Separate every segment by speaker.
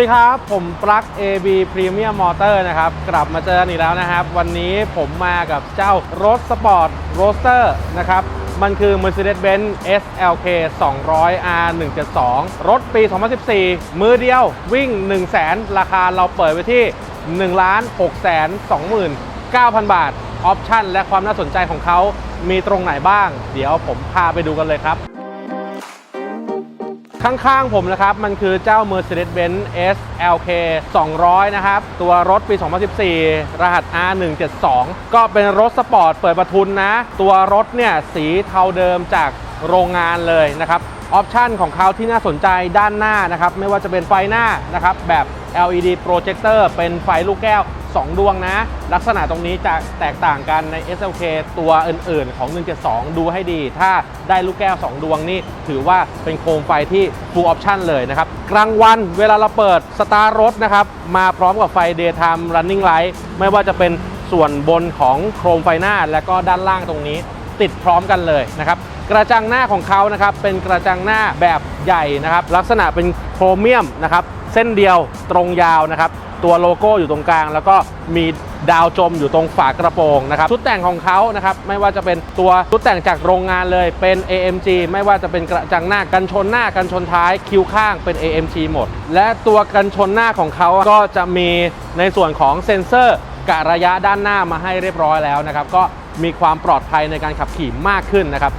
Speaker 1: ดีครับ ผมปลั๊ก AB Premium Motor นะครับ กลับมาเจอกันอีกแล้วนะครับ วันนี้ผมมากับเจ้ารถสปอร์ตโรสเตอร์นะครับ มันคือ Mercedes-Benz SLK 200 R 172 รถปี 2014 มือเดียววิ่ง 1 0 0 0 0แสนราคาเราเปิดไว้ที่ 1 6 2 9,000 บาท ออปชั่นและความน่าสนใจของเขามีตรงไหนบ้าง เดี๋ยวผมพาไปดูกันเลยครับ ข้างๆผมนะครับ มันคือเจ้า Mercedes-Benz SLK 200 นะครับ ตัวรถปี 2014 รหัส R172 ก็เป็นรถสปอร์ตเปิดประทุนนะ ตัวรถเนี่ยสีเทาเดิมจากโรงงานเลยนะครับออปชันของเขาที่น่าสนใจด้านหน้านะครับ ไม่ว่าจะเป็นไฟหน้านะครับ แบบ LED projector เป็นไฟลูกแก้ว 2 ดวงนะ ลักษณะตรงนี้จะแตกต่างกันใน SLK ตัวอื่นๆ ของ 172 ดูให้ดี ถ้าได้ลูกแก้ว 2 ดวงนี่ถือว่าเป็นโคมไฟที่ full option เลยนะครับ กลางวันเวลาเราเปิดสตาร์รถนะครับ มาพร้อมกับไฟ daytime running light ไม่ว่าจะเป็นส่วนบนของโครมไฟหน้าและก็ด้านล่างตรงนี้ ติดพร้อมกันเลยนะครับกระจังหน้าของเขานะครับเป็นกระจังหน้าแบบใหญ่นะครับ ลักษณะเป็นโครเมียมนะครับ เส้นเดียวตรงยาวนะครับ ตัวโลโก้อยู่ตรงกลาง แล้วก็มีดาวจมอยู่ตรงฝากระโปรงนะครับชุดแต่งของเขานะครับไม่ว่าจะเป็นตัวชุดแต่งจากโรงงานเลยเป็น AMG ไม่ว่าจะเป็นกระจังหน้ากันชนหน้ากันชนท้ายคิ้วข้างเป็น AMG หมด และตัวกันชนหน้าของเขาก็จะมีในส่วนของเซ็นเซอร์กะระยะด้านหน้ามาให้เรียบร้อยแล้วนะครับ ก็มีความปลอดภัยในการขับขี่มากขึ้นนะครับ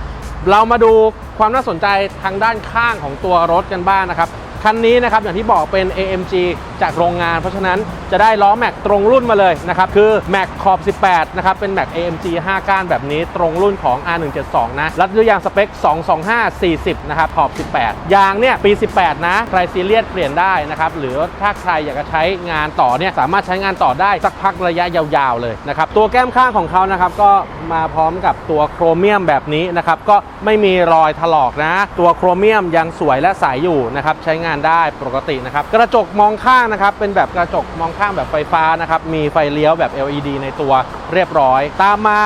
Speaker 1: เรามาดูความน่าสนใจทางด้านข้างของตัวรถกันบ้างนะครับ คันนี้นะครับอย่างที่บอกเป็น AMG จากโรงงาน เพราะฉะนั้นจะได้ล้อแม็กตรงรุ่นมาเลยนะครับคือแม็กขอบ 18 นะครับ เป็นแม็ก AMG 5 ก้านแบบนี้ตรงรุ่นของ R172 นะรัดด้วยยางสเปค 225 40 นะครับ ขอบ 18 ยางเนี่ยปี 18 นะ ใครซีเรียสเปลี่ยนได้นะครับ หรือถ้าใครอยากจะใช้งานต่อเนี่ยสามารถใช้งานต่อได้สักพักระยะยาวๆเลยนะครับตัวแก้มข้างของเขานะครับก็มาพร้อมกับตัวโครเมียมแบบนี้นะครับก็ไม่มีรอยถลอกนะ ตัวโครเมียมยังสวยและใสอยู่นะครับใช้งานได้ปกตินะครับ กระจกมองข้างนะครับ เป็นแบบกระจกมองข้างแบบไฟฟ้านะครับ มีไฟเลี้ยวแบบ LED ในตัวเรียบร้อย ตามมา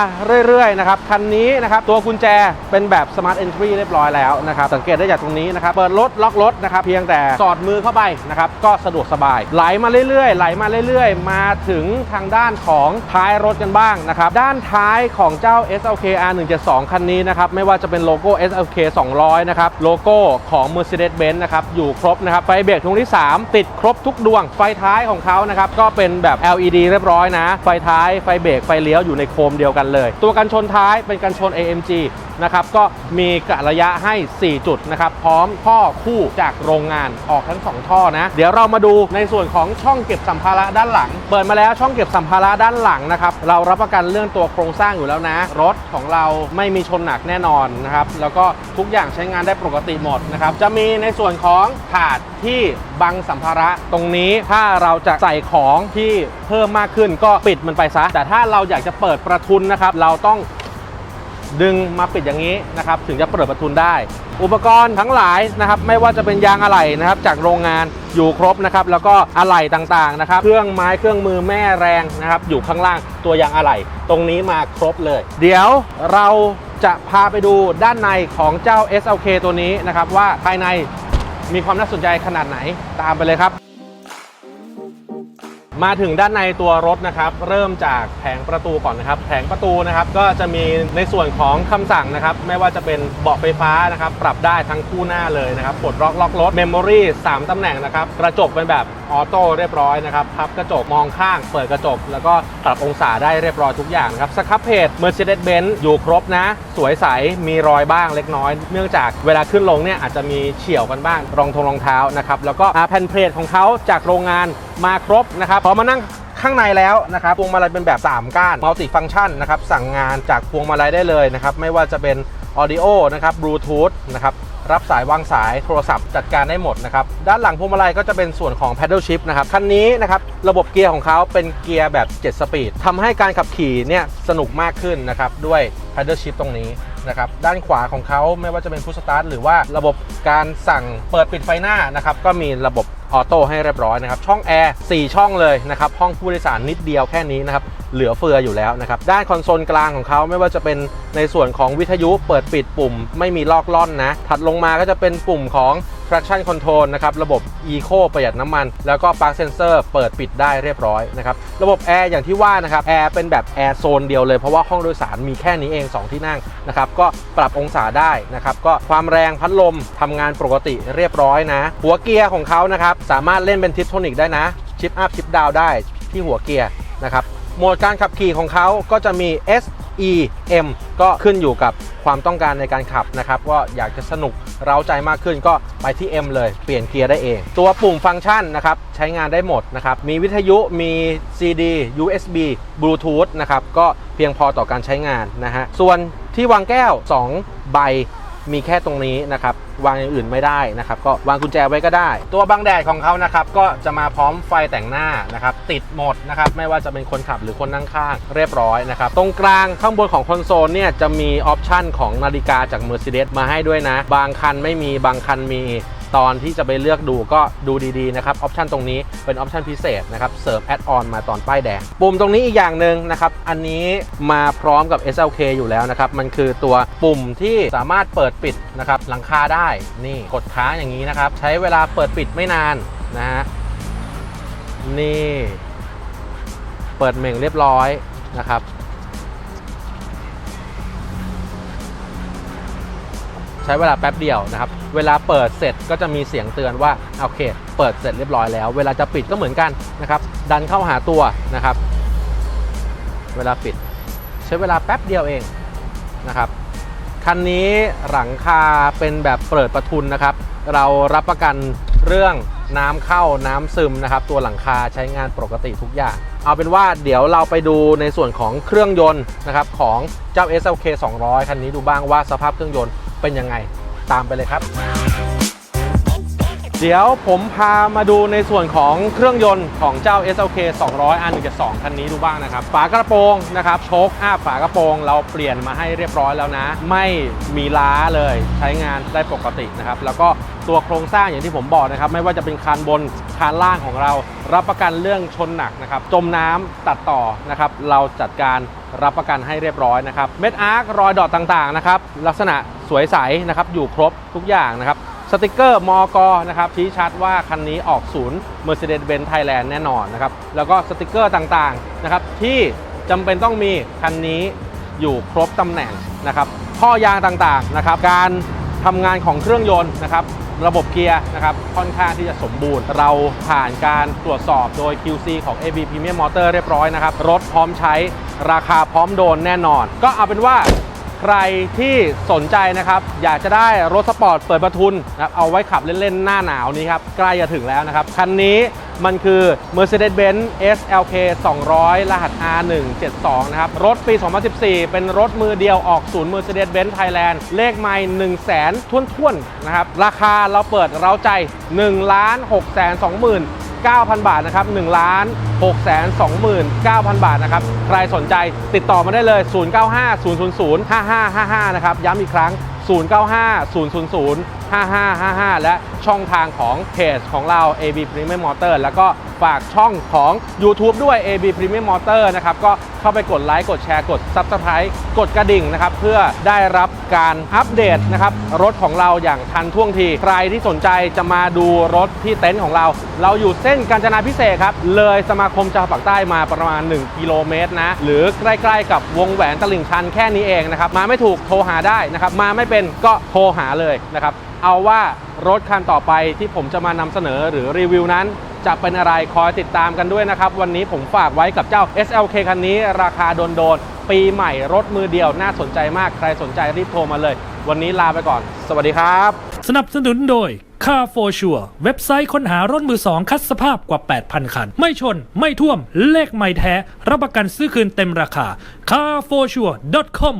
Speaker 1: เรื่อยๆนะครับ คันนี้นะครับ ตัวกุญแจเป็นแบบ Smart Entry เรียบร้อยแล้วนะครับ สังเกตได้จากตรงนี้นะครับ เปิดรถล็อกรถนะครับ เพียงแต่สอดมือเข้าไปนะครับ ก็สะดวกสบาย ไหลมาเรื่อยๆ ไหลมาเรื่อยๆ มาถึงทางด้านของท้ายรถกันบ้างนะครับ ด้านท้ายของเจ้า SLK R172 คันนี้นะครับ ไม่ว่าจะเป็นโลโก้ SLK 200 นะครับ โลโก้ของ Mercedes-Benz นะครับ อยู่ครบนะครับไฟเบรกดวงที่ 3 ติดครบทุกดวง ไฟท้ายของเขานะครับก็เป็นแบบ LED เรียบร้อยนะ ไฟท้ายไฟเบรกไฟเลี้ยวอยู่ในโคมเดียวกันเลย ตัวกันชนท้ายเป็นกันชน AMG นะครับก็มีกะระยะให้ 4 จุดนะครับพร้อมท่อคู่จากโรงงานออกทั้ง 2 ท่อนะ เดี๋ยวเรามาดูในส่วนของช่องเก็บสัมภาระด้านหลัง เปิดมาแล้วช่องเก็บสัมภาระด้านหลังนะครับ เรารับประกันเรื่องตัวโครงสร้างอยู่แล้วนะ รถของเราไม่มีชนหนักแน่นอนนะครับ แล้วก็ทุกอย่างใช้งานได้ปกติหมดนะครับ จะมีในส่วนของถาดที่บังสัมภาระตรงนี้ถ้าเราจะใส่ของที่เพิ่มมากขึ้นก็ปิดมันไปซะ แต่ถ้าเราอยากจะเปิดประทุนนะครับ เราต้อง ดึงมาปิดอย่างนี้นะครับถึงจะเปิดประทุนได้ อุปกรณ์ทั้งหลายนะครับไม่ว่าจะเป็นยางอะไหล่นะครับจากโรงงานอยู่ครบนะครับแล้วก็อะไหล่ต่างๆนะครับเครื่องไม้เครื่องมือแม่แรงนะครับอยู่ข้างล่างตัวยางอะไหล่ตรงนี้มาครบเลย เดี๋ยวเราจะพาไปดูด้านในของเจ้า SLK ตัวนี้นะครับว่าภายในมีความน่าสนใจขนาดไหนตามไปเลยครับ มาถึงด้านในตัวรถนะครับเริ่มจากแผงประตูก่อนนะครับแผงประตูนะครับก็จะมีในส่วนของคำสั่งนะครับไม่ว่าจะเป็นเบาะไฟฟ้านะครับปรับได้ทั้งคู่หน้าเลยนะครับปลดล็อกล็อกรถเมมโมรี่3ตำแหน่งนะครับกระจกเป็นแบบออโต้เรียบร้อยนะครับพับกระจกมองข้าง เปิดกระจก แล้วก็ปรับองศาได้เรียบร้อยทุกอย่างครับสครับเพจ Mercedes-Benz อยู่ครบนะ สวยใสมีรอยบ้างเล็กน้อย เนื่องจากเวลาขึ้นลงเนี่ยอาจจะมีเฉี่ยวกันบ้างรองทงรองเท้านะครับแล้วก็แผ่นเพลทของเขาจากโรงงาน มาครบนะครับพอมานั่งข้างในแล้วนะครับพวงมาลัยเป็นแบบ 3 ก้านมัลติฟังชันนะครับสั่งงานจากพวงมาลัยได้เลยนะครับไม่ว่าจะเป็นออดิโอนะครับบลูทูธนะครับรับสายวางสายโทรศัพท์จัดการได้หมดนะครับ ด้านหลังพวงมาลัยก็จะเป็นส่วนของ paddle shift นะครับ คันนี้นะครับ ระบบเกียร์ของเขาเป็นเกียร์แบบ 7 สปีดทำให้การขับขี่เนี่ยสนุกมากขึ้นนะครับ ด้วย paddle shift ตรงนี้นะครับ ด้านขวาของเขาไม่ว่าจะเป็นพุ s สตาร์ทหรือว่าระบบการสั่งเปิดปิดไฟหน้านะครับ ก็มีระบบ ออโต้ให้เรียบร้อยนะครับ ช่องแอร์4ช่องเลยนะครับ ห้องผู้โดยสารนิดเดียวแค่นี้นะครับ เหลือเฟืออยู่แล้วนะครับ ด้านคอนโซลกลางของเขาไม่ว่าจะเป็นในส่วนของวิทยุเปิดปิดปุ่ม ไม่มีลอกล่อนนะ ถัดลงมาก็จะเป็นปุ่มของ traction control นะครับ ระบบ eco ประหยัดน้ำมัน แล้วก็ park sensor เปิดปิดได้เรียบร้อยนะครับ ระบบแอร์อย่างที่ว่านะครับ แอร์เป็นแบบแอร์โซนเดียวเลย เพราะว่าห้องโดยสารมีแค่นี้เอง 2 ที่นั่งนะครับ ก็ปรับองศาได้นะครับ ก็ความแรงพัดลมทำงานปกติเรียบร้อยนะ หัวเกียร์ของเขานะครับ สามารถเล่นเป็นทิปโทนิกได้นะ ชิปอัพชิปดาวได้ที่หัวเกียร์นะครับ โหมดการขับขี่ของเขาก็จะมี S E M ก็ขึ้นอยู่กับความต้องการในการขับนะครับว่าอยากจะสนุกเร้าใจมากขึ้นก็ไปที่ M เลยเปลี่ยนเกียร์ได้เอง ตัวปุ่มฟังก์ชันนะครับใช้งานได้หมดนะครับมีวิทยุมี CD USB Bluetooth นะครับก็เพียงพอต่อการใช้งานนะฮะส่วนที่วางแก้ว 2 ใบ มีแค่ตรงนี้นะครับ วางอย่างอื่นไม่ได้นะครับ ก็วางกุญแจไว้ก็ได้ ตัวบังแดดของเขานะครับ ก็จะมาพร้อมไฟแต่งหน้านะครับ ติดหมดนะครับ ไม่ว่าจะเป็นคนขับหรือคนนั่งข้างเรียบร้อยนะครับ ตรงกลางข้างบนของคอนโซลเนี่ยจะมีออปชันของนาฬิกาจาก Mercedes มาให้ด้วยนะ บางคันไม่มีบางคันมี ตอนที่จะไปเลือกดูก็ดูดีๆนะครับออปชันตรงนี้เป็นออปชันพิเศษนะครับเสริมแอดออนมาตอนป้ายแดง ปุ่มตรงนี้อีกอย่างหนึ่งนะครับอันนี้มาพร้อมกับ SLK อยู่แล้วนะครับมันคือตัวปุ่มที่สามารถเปิดปิดนะครับหลังคาได้นี่กดค้างอย่างนี้นะครับใช้เวลาเปิดปิดไม่นานนะฮะนี่ เปิดเม่งเรียบร้อยนะครับ ช้เวลาแป๊บเดียวนะครับ เวลาเปิดเสร็จก็จะมีเสียงเตือนว่าโอเค เปิดเสร็จเรียบร้อยแล้ว เวลาจะปิดก็เหมือนกันนะครับ ดันเข้าหาตัวนะครับ เวลาปิด ใช้เวลาแป๊บเดียวเองนะครับคันนี้หลังคาเป็นแบบเปิดประทุนนะครับ เรารับประกันเรื่อง น้ำเข้าน้ำซึมนะครับ ตัวหลังคาใช้งานปกติทุกอย่าง เอาเป็นว่าเดี๋ยวเราไปดูในส่วนของเครื่องยนต์นะครับของเจ้า SLK 200 คันนี้ดูบ้างว่าสภาพเครื่องยนต์เป็นยังไงตามไปเลยครับ เดี๋ยวผมพามาดูในส่วนของเครื่องยนต์ของเจ้า SLK 200 R172 คันนี้ดูบ้างนะครับ ฝากระโปรงนะครับโชคอัพฝากระโปรงเราเปลี่ยนมาให้เรียบร้อยแล้วนะ ไม่มีล้าเลยใช้งานได้ปกตินะครับ แล้วก็ตัวโครงสร้างอย่างที่ผมบอกนะครับ ไม่ว่าจะเป็นคานบนคานล่างของเรา รับประกันเรื่องชนหนักนะครับ จมน้ำตัดต่อนะครับ เราจัดการรับประกันให้เรียบร้อยนะครับ เม็ดอาร์ครอยดอทต่างๆนะครับ ลักษณะสวยใสนะครับ อยู่ครบทุกอย่างนะครับ สติกเกอร์มอกนะครับชี้ชัดว่าคันนี้ออกศูนย์ Mercedes-Benz Thailand แน่นอนนะครับแล้วก็สติกเกอร์ต่างๆนะครับที่จำเป็นต้องมีคันนี้อยู่ครบตำแหน่งนะครับท่อยางต่างๆนะครับการทำงานของเครื่องยนต์นะครับระบบเกียร์นะครับค่อนข้างที่จะสมบูรณ์ เราผ่านการตรวจสอบโดย QC ของ AB Premium Motor เรียบร้อยนะครับ รถพร้อมใช้ราคาพร้อมโดนแน่นอน ก็เอาเป็นว่า ใครที่สนใจนะครับ อยากจะได้รถสปอร์ตเปิดประทุนนะครับเอาไว้ขับเล่นๆ หน้าหนาวนี้ครับใกล้จะถึงแล้วนะครับ คันนี้มันคือ Mercedes-Benz SLK 200 รหัส R172 นะครับ รถปี 2014 เป็นรถมือเดียวออกศูนย์ Mercedes-Benz Thailand เลขไม่1 0 0 0 0แสนท้วนๆนะครับ ราคาเราเปิดเราใจ1ล้าน6แสน20,000 9,000 บาทนะครับ1ล้าน6 2 9 0 0 0 บาทนะครับใครสนใจติดต่อมาได้เลย 095 000 5555 นะครับย้ำอีกครั้ง 095 000 5555 และช่องทางของเพจของเรา AB Premium Motor แล้วก็ ฝากช่องของ YouTube ด้วย AB Premium Motor นะครับก็เข้าไปกดไลค์กดแชร์กด Subscribe กดกระดิ่งนะครับเพื่อได้รับการอัปเดตนะครับรถของเราอย่างทันท่วงที ใครที่สนใจจะมาดูรถที่เต็นท์ของเรา เราอยู่เส้นกาญจนาพิเศษครับ เลยสมาคมชาวปากใต้มาประมาณ 1 กิโลเมตรนะ หรือใกล้ๆกับวงแหวนตลิ่งชันแค่นี้เองนะครับ มาไม่ถูกโทรหาได้นะครับ มาไม่เป็นก็โทรหาเลยนะครับ เอาว่ารถคันต่อไปที่ผมจะมานำเสนอหรือรีวิวนั้น จะเป็นอะไรคอยติดตามกันด้วยนะครับ วันนี้ผมฝากไว้กับเจ้า SLK คันนี้ ราคาโดนๆปีใหม่รถมือเดียวน่าสนใจมาก ใครสนใจรีบโทรมาเลย วันนี้ลาไปก่อน สวัสดีครับ
Speaker 2: สนับสนุนโดย Car for Sure เว็บไซต์ค้นหารถมือสองคัดสภาพกว่า 8,000 คัน ไม่ชน ไม่ท่วม เลขไม่แท้ รับประกันซื้อคืนเต็มราคา carforsure.com